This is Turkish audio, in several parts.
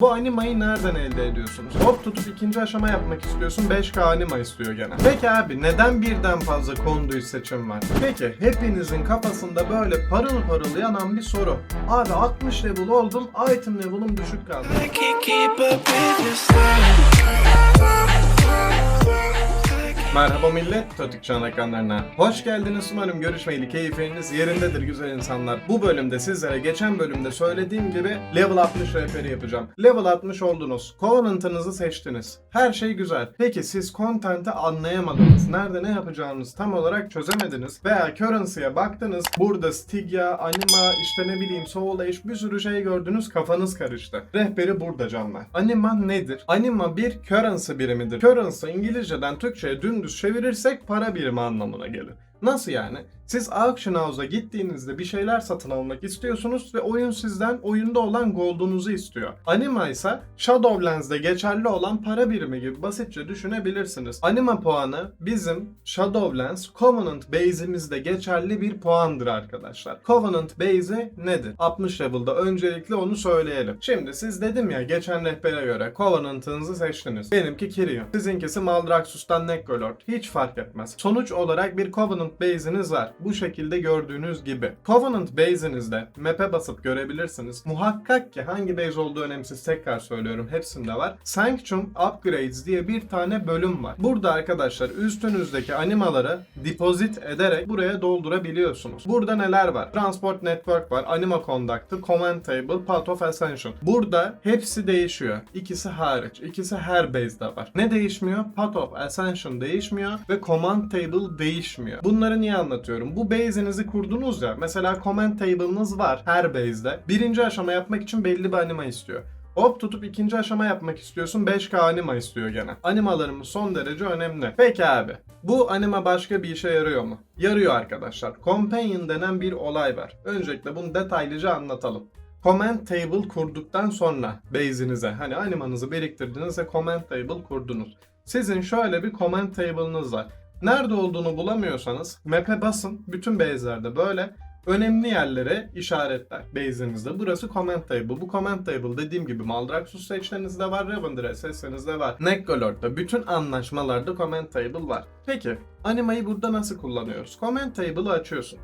Bu animayı nereden elde ediyorsunuz? Hop tutup ikinci aşama yapmak istiyorsun 5K anima istiyor gene. Peki abi neden birden fazla konduit seçim var? Peki hepinizin kafasında böyle parıl parıl yanan bir soru. Abi 60 level oldum item level'ım düşük kaldı. Merhaba millet, Totik Çağın ekranlarına. Hoş geldiniz umarım görüşmeyeli keyfiniz yerindedir güzel insanlar. Bu bölümde sizlere geçen bölümde söylediğim gibi level 60 rehberi yapacağım. Level 60 oldunuz, Covenant'ınızı seçtiniz. Her şey güzel. Peki siz content'i anlayamadınız. Nerede ne yapacağınızı tam olarak çözemediniz. Veya currency'ye baktınız. Burada Stygia, Anima, işte ne bileyim Soul Age bir sürü şey gördünüz kafanız karıştı. Rehberi burada canlar. Anima nedir? Anima bir currency birimidir. Currency İngilizceden Türkçe'ye dümdüz çevirirsek para birimi anlamına gelir. Nasıl yani? Siz auction house'a gittiğinizde bir şeyler satın almak istiyorsunuz ve oyun sizden oyunda olan gold'unuzu istiyor. Anima ise Shadowlands'de geçerli olan para birimi gibi basitçe düşünebilirsiniz. Anima puanı bizim Shadowlands Covenant base'imizde geçerli bir puandır arkadaşlar. Covenant base'i nedir? 60 level'da öncelikle onu söyleyelim. Şimdi siz dedim ya geçen rehbere göre Covenant'ınızı seçtiniz. Benimki Kirio. Sizinkisi Maldraxxus'tan Necrolord. Hiç fark etmez. Sonuç olarak bir Covenant base'iniz var. Bu şekilde gördüğünüz gibi. Covenant base'inizde map'e basıp görebilirsiniz. Muhakkak ki hangi base olduğu önemsiz tekrar söylüyorum. Hepsinde var. Sanctum Upgrades diye bir tane bölüm var. Burada arkadaşlar üstünüzdeki animaları deposit ederek buraya doldurabiliyorsunuz. Burada neler var? Transport Network var, Anima Conductor, Command Table, Path of Ascension. Burada hepsi değişiyor. İkisi hariç. İkisi her base'de var. Ne değişmiyor? Path of Ascension değişmiyor ve Command Table değişmiyor. Bunları niye anlatıyorum? Bu base'inizi kurdunuz ya. Mesela Command Table'ınız var her base'de. Birinci aşama yapmak için belli bir anima istiyor. Hop tutup ikinci aşama yapmak istiyorsun 5K anima istiyor gene. Animalarımız son derece önemli. Peki abi bu anima başka bir işe yarıyor mu? Yarıyor arkadaşlar. Companion denen bir olay var. Öncelikle bunu detaylıca anlatalım. Command Table kurduktan sonra base'inize hani animanızı biriktirdiniz ve Command Table kurdunuz. Sizin şöyle bir Command Table'ınız var. Nerede olduğunu bulamıyorsanız map'e basın. Bütün base'lerde böyle önemli yerlere işaretler base'inizde. Burası Command Table. Bu Command Table dediğim gibi Maldraxxus seçmenizde var, Ravender seçmenizde var. Necrolord'da bütün anlaşmalarda Command Table var. Peki animayı burada nasıl kullanıyoruz? Command Table'ı açıyorsun.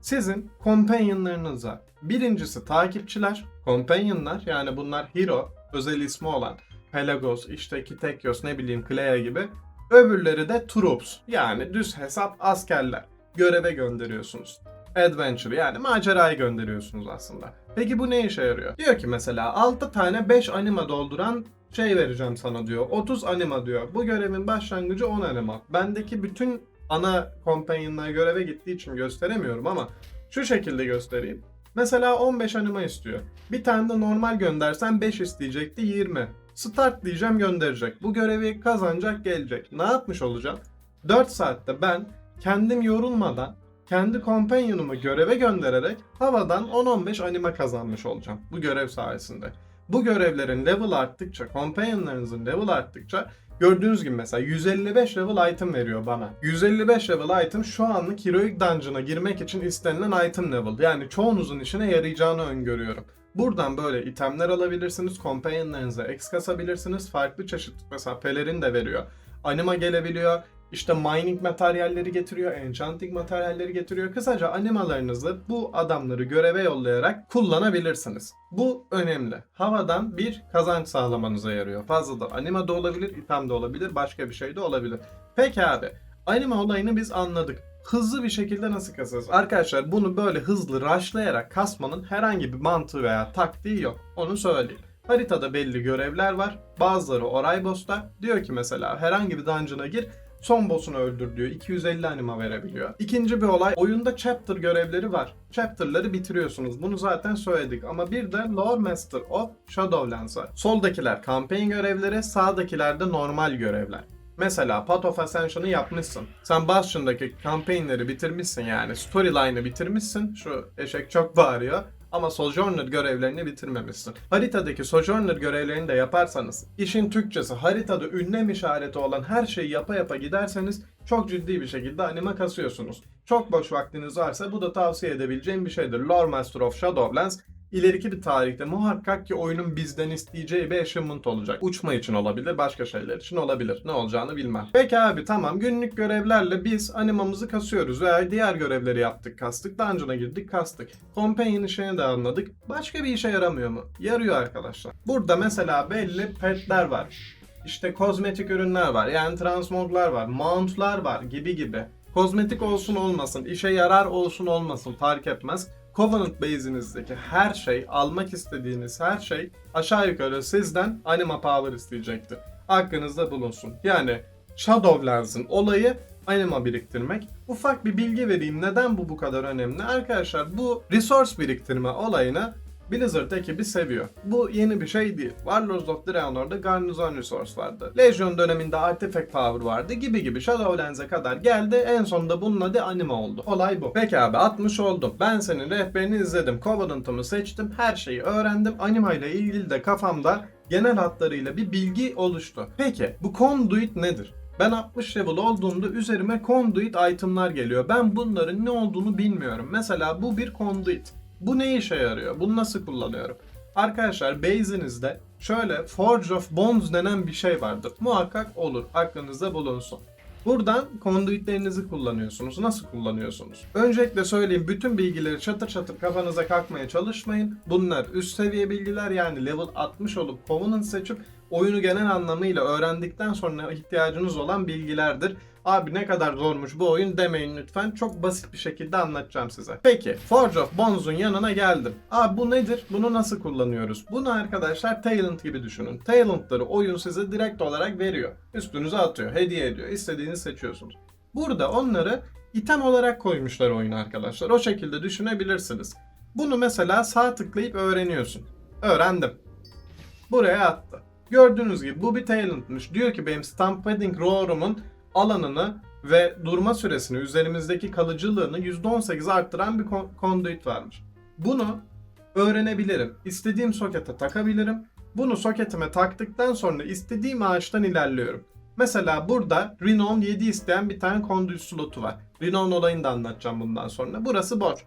Sizin companionlarınız var. Birincisi takipçiler, companionlar yani bunlar hero, özel ismi olan Pelagos, işte Kitekios, ne bileyim Clea gibi. Öbürleri de troops yani düz hesap askerler. Göreve gönderiyorsunuz. Adventure yani macerayı gönderiyorsunuz aslında. Peki bu ne işe yarıyor? Diyor ki mesela 6 tane 5 anima dolduran şey vereceğim sana diyor. 30 anima diyor. Bu görevin başlangıcı 10 anima. Bendeki bütün ana companionlar göreve gittiği için gösteremiyorum ama şu şekilde göstereyim. Mesela 15 anima istiyor. Bir tane de normal göndersen 5 isteyecekti 20. Start diyeceğim gönderecek. Bu görevi kazanacak gelecek. Ne yapmış olacağım? 4 saatte ben kendim yorulmadan kendi companion'umu göreve göndererek havadan 10-15 anima kazanmış olacağım bu görev sayesinde. Bu görevlerin level arttıkça, companionlarınızın level arttıkça gördüğünüz gibi mesela 155 level item veriyor bana. 155 level item şu anlık Heroic Dungeon'a girmek için istenilen item level. Yani çoğunuzun işine yarayacağını öngörüyorum. Buradan böyle itemler alabilirsiniz, companionlarınıza X kasabilirsiniz. Farklı çeşit mesela pelerin de veriyor. Anima gelebiliyor. İşte mining materyalleri getiriyor, enchanting materyalleri getiriyor. Kısaca animalarınızı bu adamları göreve yollayarak kullanabilirsiniz. Bu önemli. Havadan bir kazanç sağlamanıza yarıyor. Fazladan anima da olabilir, item de olabilir, başka bir şey de olabilir. Peki abi, anima olayını biz anladık. Hızlı bir şekilde nasıl kasarız? Arkadaşlar bunu böyle hızlı rushlayarak kasmanın herhangi bir mantığı veya taktiği yok. Onu söyleyeyim. Haritada belli görevler var. Bazıları Oraybos'ta. Diyor ki mesela herhangi bir dungeon'a gir son boss'unu öldür diyor. 250 anima verebiliyor. İkinci bir olay oyunda chapter görevleri var. Chapter'ları bitiriyorsunuz. Bunu zaten söyledik ama bir de Lore Master of Shadowlands var. Soldakiler campaign görevleri, sağdakiler de normal görevler. Mesela Path of Ascension'ı yapmışsın. Sen Bastion'daki campaign'leri bitirmişsin yani. Storyline'ı bitirmişsin. Şu eşek çok bağırıyor. Ama Sojourner görevlerini bitirmemişsin. Haritadaki Sojourner görevlerini de yaparsanız, işin Türkçesi haritada ünlem işareti olan her şeyi yapa yapa giderseniz çok ciddi bir şekilde anime kasıyorsunuz. Çok boş vaktiniz varsa bu da tavsiye edebileceğim bir şeydir. Lore Master of Shadowlands ileriki bir tarihte muhakkak ki oyunun bizden isteyeceği bir achievement olacak. Uçma için olabilir, başka şeyler için olabilir. Ne olacağını bilmem. Peki abi tamam günlük görevlerle biz animamızı kasıyoruz veya diğer görevleri yaptık kastık. Dungeon'a girdik kastık. Companion işini de anladık. Başka bir işe yaramıyor mu? Yarıyor arkadaşlar. Burada mesela belli petler var. İşte kozmetik ürünler var. Yani transmoglar var. Mountlar var gibi gibi. Kozmetik olsun olmasın, işe yarar olsun olmasın fark etmez. Covenant base'inizdeki her şey, almak istediğiniz her şey aşağı yukarı sizden anima power isteyecektir. Aklınızda bulunsun. Yani Shadowlands'ın olayı anima biriktirmek. Ufak bir bilgi vereyim neden bu bu kadar önemli. Arkadaşlar bu resource biriktirme olayını Blizzard ekibi seviyor. Bu yeni bir şey değil. Warlords of Draenor'da Garnison Resource vardı. Legion döneminde Artifact Power vardı gibi gibi Shadowlands'e kadar geldi. En sonunda bunun adı anima oldu. Olay bu. Peki abi 60 oldum. Ben senin rehberini izledim. Covenant'ımı seçtim. Her şeyi öğrendim. Anima ile ilgili de kafamda genel hatlarıyla bir bilgi oluştu. Peki bu conduit nedir? Ben 60 level olduğumda üzerime conduit itemlar geliyor. Ben bunların ne olduğunu bilmiyorum. Mesela bu bir conduit. Bu ne işe yarıyor? Bunu nasıl kullanıyorum? Arkadaşlar base'inizde şöyle Forge of Bonds denen bir şey vardır. Muhakkak olur. Aklınızda bulunsun. Buradan konduitlerinizi kullanıyorsunuz. Nasıl kullanıyorsunuz? Öncelikle söyleyeyim bütün bilgileri çatır çatır kafanıza kalkmaya çalışmayın. Bunlar üst seviye bilgiler yani level 60 olup Covenant seçip oyunu genel anlamıyla öğrendikten sonra ihtiyacınız olan bilgilerdir. Abi ne kadar zormuş bu oyun demeyin lütfen. Çok basit bir şekilde anlatacağım size. Peki Forge of Bonds'un yanına geldim. Abi bu nedir? Bunu nasıl kullanıyoruz? Bunu arkadaşlar Talent gibi düşünün. Talent'ları oyun size direkt olarak veriyor. Üstünüze atıyor, hediye ediyor. İstediğini seçiyorsunuz. Burada onları item olarak koymuşlar oyuna arkadaşlar. O şekilde düşünebilirsiniz. Bunu mesela sağ tıklayıp öğreniyorsun. Öğrendim. Buraya attı. Gördüğünüz gibi bu bir talentmış. Diyor ki benim Stampeding Roar'umun alanını ve durma süresini, üzerimizdeki kalıcılığını %18 arttıran bir conduit varmış. Bunu öğrenebilirim. İstediğim sokete takabilirim. Bunu soketime taktıktan sonra istediğim ağaçtan ilerliyorum. Mesela burada Renown 7 isteyen bir tane conduit slotu var. Renown olayını da anlatacağım bundan sonra. Burası boş.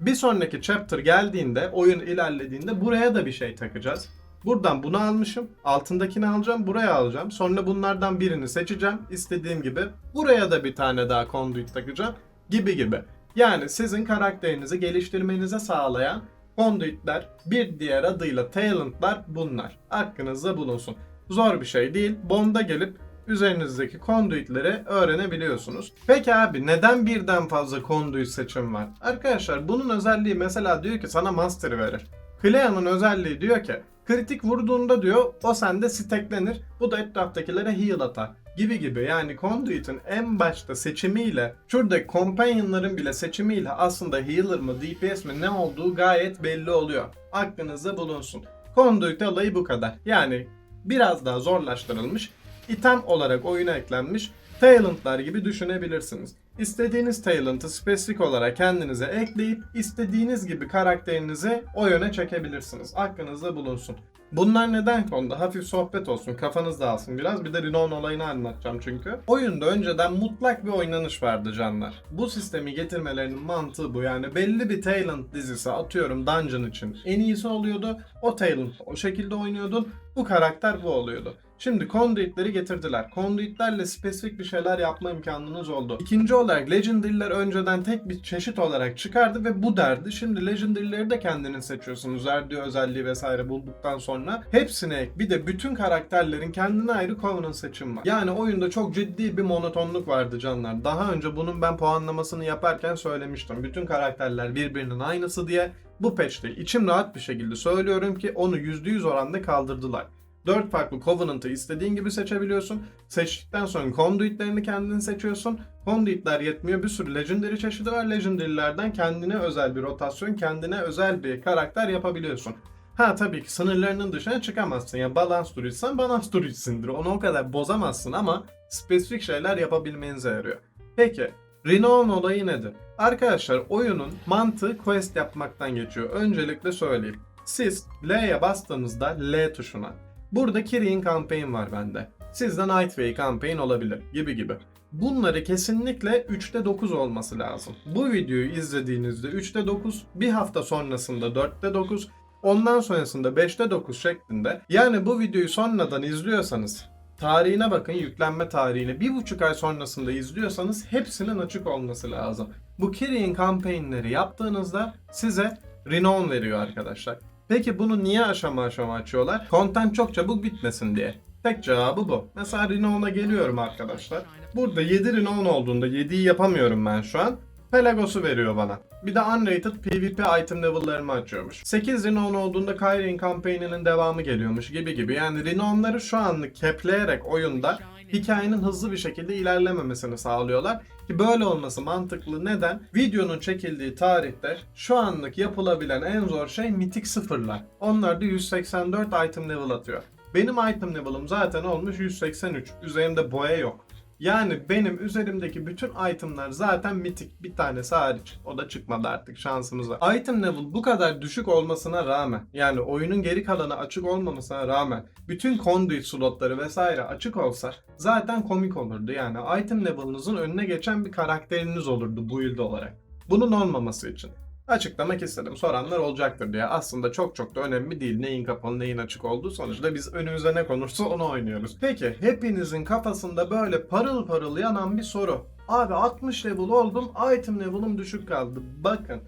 Bir sonraki chapter geldiğinde, oyun ilerlediğinde buraya da bir şey takacağız. Buradan bunu almışım. Altındakini alacağım. Buraya alacağım. Sonra bunlardan birini seçeceğim. istediğim gibi. Buraya da bir tane daha conduit takacağım. Gibi gibi. Yani sizin karakterinizi geliştirmenize sağlayan conduitler, bir diğer adıyla talentlar bunlar. Aklınızda bulunsun. Zor bir şey değil. Bond'a gelip üzerinizdeki conduitleri öğrenebiliyorsunuz. Peki abi neden birden fazla conduit seçim var? Arkadaşlar bunun özelliği mesela diyor ki sana master verir. Clea'nın özelliği diyor ki kritik vurduğunda diyor o sende steklenir. Bu da etraftakilere heal atar gibi gibi. Yani Conduit'in en başta seçimiyle şuradaki companionların bile seçimiyle aslında healer mı DPS mi ne olduğu gayet belli oluyor. Aklınızda bulunsun. Conduit olayı bu kadar. Yani biraz daha zorlaştırılmış, item olarak oyuna eklenmiş talentlar gibi düşünebilirsiniz. İstediğiniz talent'ı spesifik olarak kendinize ekleyip istediğiniz gibi karakterinizi o yöne çekebilirsiniz. Aklınızda bulunsun. Bunlar neden konuda? Hafif sohbet olsun, kafanız dağılsın biraz. Bir de Renown olayını anlatacağım çünkü. Oyunda önceden mutlak bir oynanış vardı canlar. Bu sistemi getirmelerinin mantığı bu. Yani belli bir talent dizisi atıyorum dungeon için en iyisi oluyordu. O talent o şekilde oynuyordun. Bu karakter bu oluyordu. Şimdi conduit'leri getirdiler. Conduit'lerle spesifik bir şeyler yapma imkanınız oldu. İkinci olarak Legendary'ler önceden tek bir çeşit olarak çıkardı ve bu derdi. Şimdi Legendary'leri de kendiniz seçiyorsunuz. Verdiği özelliği vesaire bulduktan sonra. Hepsine ek bir de bütün karakterlerin kendine ayrı Covenant seçim var. Yani oyunda çok ciddi bir monotonluk vardı canlar. Daha önce bunun ben puanlamasını yaparken söylemiştim. Bütün karakterler birbirinin aynısı diye. Bu patch'te içim rahat bir şekilde söylüyorum ki onu %100 oranda kaldırdılar. 4 farklı Covenant'ı istediğin gibi seçebiliyorsun. Seçtikten sonra Conduit'lerini kendin seçiyorsun. Conduit'ler yetmiyor. Bir sürü Legendary çeşidi var. Legendary'lerden kendine özel bir rotasyon, kendine özel bir karakter yapabiliyorsun. Ha tabii ki sınırlarının dışına çıkamazsın. Ya balance druidsen balance druidsindir. Onu o kadar bozamazsın ama spesifik şeyler yapabilmenize yarıyor. Peki Renown olayı nedir? Arkadaşlar oyunun mantığı quest yapmaktan geçiyor. Öncelikle söyleyeyim. Siz L'ye bastığınızda L tuşuna Burada Kirin campaign var bende. Sizde Nightway campaign olabilir gibi gibi. Bunları kesinlikle 3'te 9 olması lazım. Bu videoyu izlediğinizde 3'te 9, bir hafta sonrasında 4'te 9, Ondan sonrasında 5'te 9 şeklinde. Yani bu videoyu sonradan izliyorsanız tarihine bakın yüklenme tarihine. Bir buçuk ay sonrasında izliyorsanız hepsinin açık olması lazım. Bu Kirin campaignleri yaptığınızda size renown veriyor arkadaşlar. Peki bunu niye aşama aşama açıyorlar? Content çok çabuk bitmesin diye. Tek cevabı bu. Mesela Renown'a geliyorum arkadaşlar. Burada 7 Renown olduğunda 7'yi yapamıyorum ben şu an. Pelagos'u veriyor bana. Bir de unrated PvP item level'larımı açıyormuş. 8 Renown olduğunda Kyrian campaign'inin devamı geliyormuş gibi gibi. Yani Renown'ları şu anlık capleyerek oyunda hikayenin hızlı bir şekilde ilerlememesini sağlıyorlar. Ki böyle olması mantıklı. Neden? Videonun çekildiği tarihte şu anlık yapılabilen en zor şey mitik sıfırlar. Onlar da 184 item level atıyor. Benim item level'ım zaten olmuş 183. Üzerimde boya yok. Yani benim üzerimdeki bütün itemlar zaten mitik bir tanesi hariç. O da çıkmadı artık şansımıza. Item level bu kadar düşük olmasına rağmen yani oyunun geri kalanı açık olmamasına rağmen bütün conduit slotları vesaire açık olsa zaten komik olurdu. Yani item level'ınızın önüne geçen bir karakteriniz olurdu build olarak. Bunun olmaması için. Açıklamak istedim. Soranlar olacaktır diye. Aslında çok çok da önemli değil. Neyin kapalı neyin açık olduğu. Sonuçta biz önümüze ne konursa onu oynuyoruz. Peki hepinizin kafasında böyle parıl parıl yanan bir soru. Abi 60 level oldum. Item level'ım düşük kaldı. Bakın.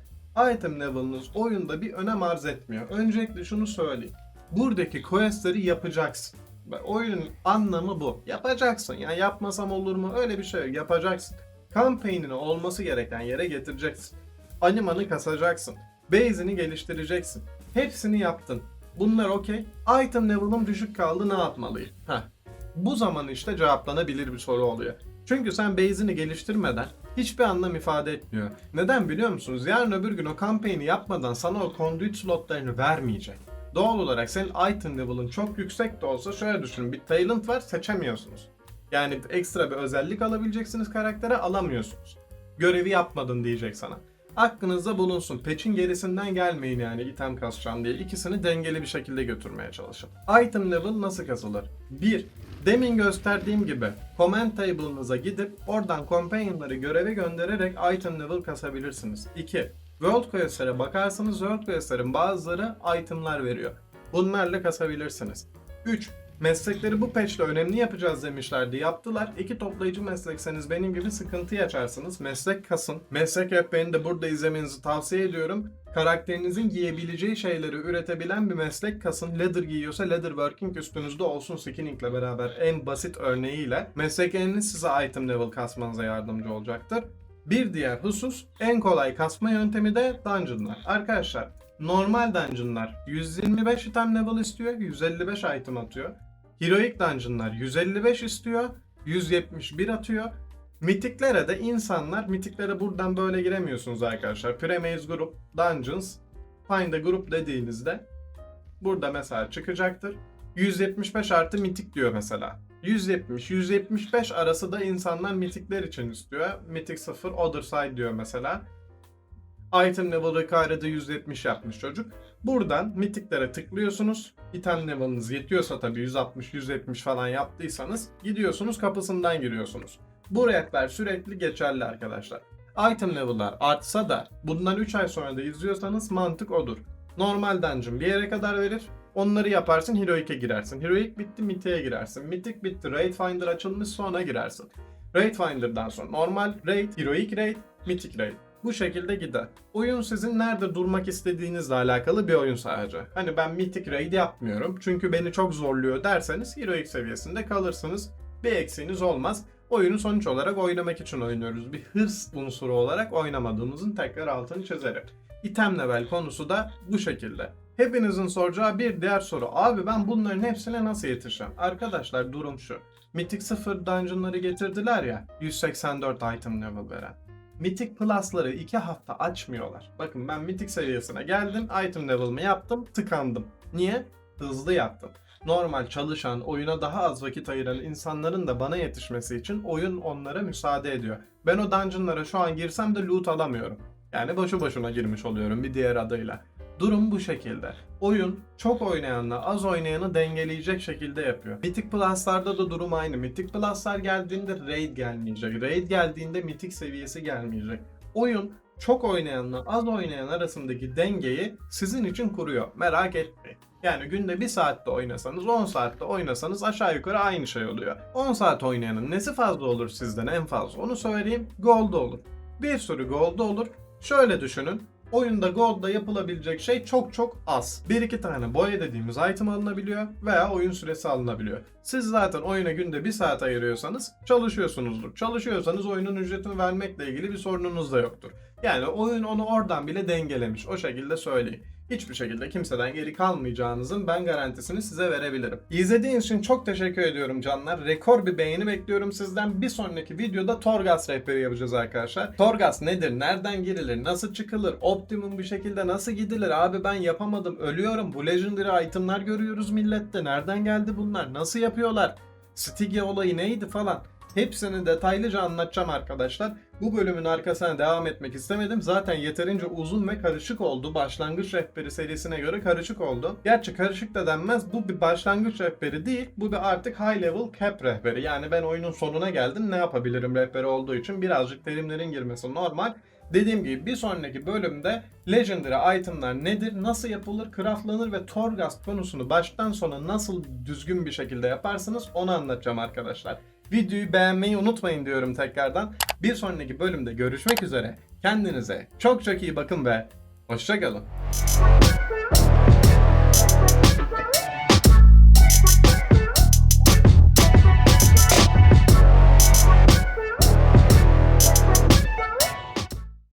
Item level'ınız oyunda bir önem arz etmiyor. Öncelikle şunu söyleyeyim. Buradaki questleri yapacaksın. Oyunun anlamı bu. Yapacaksın. Yani yapmasam olur mu? Öyle bir şey yok. Yapacaksın. Campaign'ini olması gereken yere getireceksin animanı kasacaksın. Base'ini geliştireceksin. Hepsini yaptın. Bunlar okey. Item level'ım düşük kaldı ne yapmalıyım? Heh. Bu zaman işte cevaplanabilir bir soru oluyor. Çünkü sen base'ini geliştirmeden hiçbir anlam ifade etmiyor. Neden biliyor musunuz? Yarın öbür gün o campaign'i yapmadan sana o conduit slotlarını vermeyecek. Doğal olarak senin item level'ın çok yüksek de olsa şöyle düşünün. Bir talent var seçemiyorsunuz. Yani ekstra bir özellik alabileceksiniz karaktere alamıyorsunuz. Görevi yapmadın diyecek sana aklınızda bulunsun. Patch'in gerisinden gelmeyin yani item kasacağım diye. İkisini dengeli bir şekilde götürmeye çalışın. Item level nasıl kasılır? 1. Demin gösterdiğim gibi command table'ınıza gidip oradan companion'ları göreve göndererek item level kasabilirsiniz. 2. World Quest'lere bakarsanız World Quest'lerin bazıları itemlar veriyor. Bunlarla kasabilirsiniz. 3. Meslekleri bu patchle önemli yapacağız demişlerdi. Yaptılar. İki toplayıcı meslekseniz benim gibi sıkıntı yaşarsınız. Meslek kasın. Meslek rehberini de burada izlemenizi tavsiye ediyorum. Karakterinizin giyebileceği şeyleri üretebilen bir meslek kasın. Leather giyiyorsa leather working üstünüzde olsun skinningle beraber en basit örneğiyle. Meslekleriniz size item level kasmanıza yardımcı olacaktır. Bir diğer husus en kolay kasma yöntemi de dungeonlar. Arkadaşlar normal dungeonlar 125 item level istiyor, 155 item atıyor. Heroic Dungeon'lar 155 istiyor, 171 atıyor. Mitiklere de insanlar, mitiklere buradan böyle giremiyorsunuz arkadaşlar. Premise Group, Dungeons, Find a Group dediğinizde burada mesela çıkacaktır. 175 artı mitik diyor mesela. 170, 175 arası da insanlar mitikler için istiyor. Mitik 0, Other Side diyor mesela. Item level required'ı 170 yapmış çocuk. Buradan mitiklere tıklıyorsunuz. Item level'ınız yetiyorsa tabii 160-170 falan yaptıysanız gidiyorsunuz kapısından giriyorsunuz. Bu rehber sürekli geçerli arkadaşlar. Item level'lar artsa da bundan 3 ay sonra da izliyorsanız mantık odur. Normal dungeon bir yere kadar verir. Onları yaparsın Heroic'e girersin. Heroic bitti Mythic'e girersin. Mythic bitti Raid Finder açılmış sonra girersin. Raid Finder'dan sonra normal Raid, Heroic Raid, Mythic Raid. Bu şekilde gider. Oyun sizin nerede durmak istediğinizle alakalı bir oyun sadece. Hani ben Mythic Raid yapmıyorum çünkü beni çok zorluyor derseniz Heroic seviyesinde kalırsınız. Bir eksiğiniz olmaz. Oyunu sonuç olarak oynamak için oynuyoruz. Bir hırs unsuru olarak oynamadığımızın tekrar altını çizerim. İtem level konusu da bu şekilde. Hepinizin soracağı bir diğer soru. Abi ben bunların hepsine nasıl yetişeceğim? Arkadaşlar durum şu. Mythic 0 dungeonları getirdiler ya 184 item level veren. Mythic Plus'ları 2 hafta açmıyorlar. Bakın ben Mythic seviyesine geldim, item level'ımı yaptım, tıkandım. Niye? Hızlı yaptım. Normal çalışan, oyuna daha az vakit ayıran insanların da bana yetişmesi için oyun onlara müsaade ediyor. Ben o dungeonlara şu an girsem de loot alamıyorum. Yani boşu boşuna girmiş oluyorum bir diğer adıyla. Durum bu şekilde. Oyun çok oynayanla az oynayanı dengeleyecek şekilde yapıyor. Mythic Plus'larda da durum aynı. Mythic Plus'lar geldiğinde Raid gelmeyecek. Raid geldiğinde Mythic seviyesi gelmeyecek. Oyun çok oynayanla az oynayan arasındaki dengeyi sizin için kuruyor. Merak etmeyin. Yani günde 1 saatte oynasanız 10 saatte oynasanız aşağı yukarı aynı şey oluyor. 10 saat oynayanın nesi fazla olur sizden en fazla onu söyleyeyim. Gold olur. Bir sürü gold olur. Şöyle düşünün. Oyunda Gold'da yapılabilecek şey çok çok az. Bir iki tane boya dediğimiz item alınabiliyor veya oyun süresi alınabiliyor. Siz zaten oyuna günde bir saat ayırıyorsanız çalışıyorsunuzdur. Çalışıyorsanız oyunun ücretini vermekle ilgili bir sorununuz da yoktur. Yani oyun onu oradan bile dengelemiş. O şekilde söyleyeyim. Hiçbir şekilde kimseden geri kalmayacağınızın ben garantisini size verebilirim. İzlediğiniz için çok teşekkür ediyorum canlar. Rekor bir beğeni bekliyorum sizden. Bir sonraki videoda Torgas rehberi yapacağız arkadaşlar. Torgas nedir? Nereden girilir? Nasıl çıkılır? Optimum bir şekilde nasıl gidilir? Abi ben yapamadım. Ölüyorum. Bu legendary itemlar görüyoruz millette. Nereden geldi bunlar? Nasıl yapıyorlar? Stygia olayı neydi falan. Hepsini detaylıca anlatacağım arkadaşlar. Bu bölümün arkasına devam etmek istemedim. Zaten yeterince uzun ve karışık oldu. Başlangıç rehberi serisine göre karışık oldu. Gerçi karışık da denmez. Bu bir başlangıç rehberi değil. Bu bir artık high level cap rehberi. Yani ben oyunun sonuna geldim. Ne yapabilirim rehberi olduğu için birazcık terimlerin girmesi normal. Dediğim gibi bir sonraki bölümde Legendary itemlar nedir, nasıl yapılır, craftlanır ve Torghast konusunu baştan sona nasıl düzgün bir şekilde yaparsınız onu anlatacağım arkadaşlar. Videoyu beğenmeyi unutmayın diyorum tekrardan. Bir sonraki bölümde görüşmek üzere. Kendinize çok çok iyi bakın ve hoşçakalın.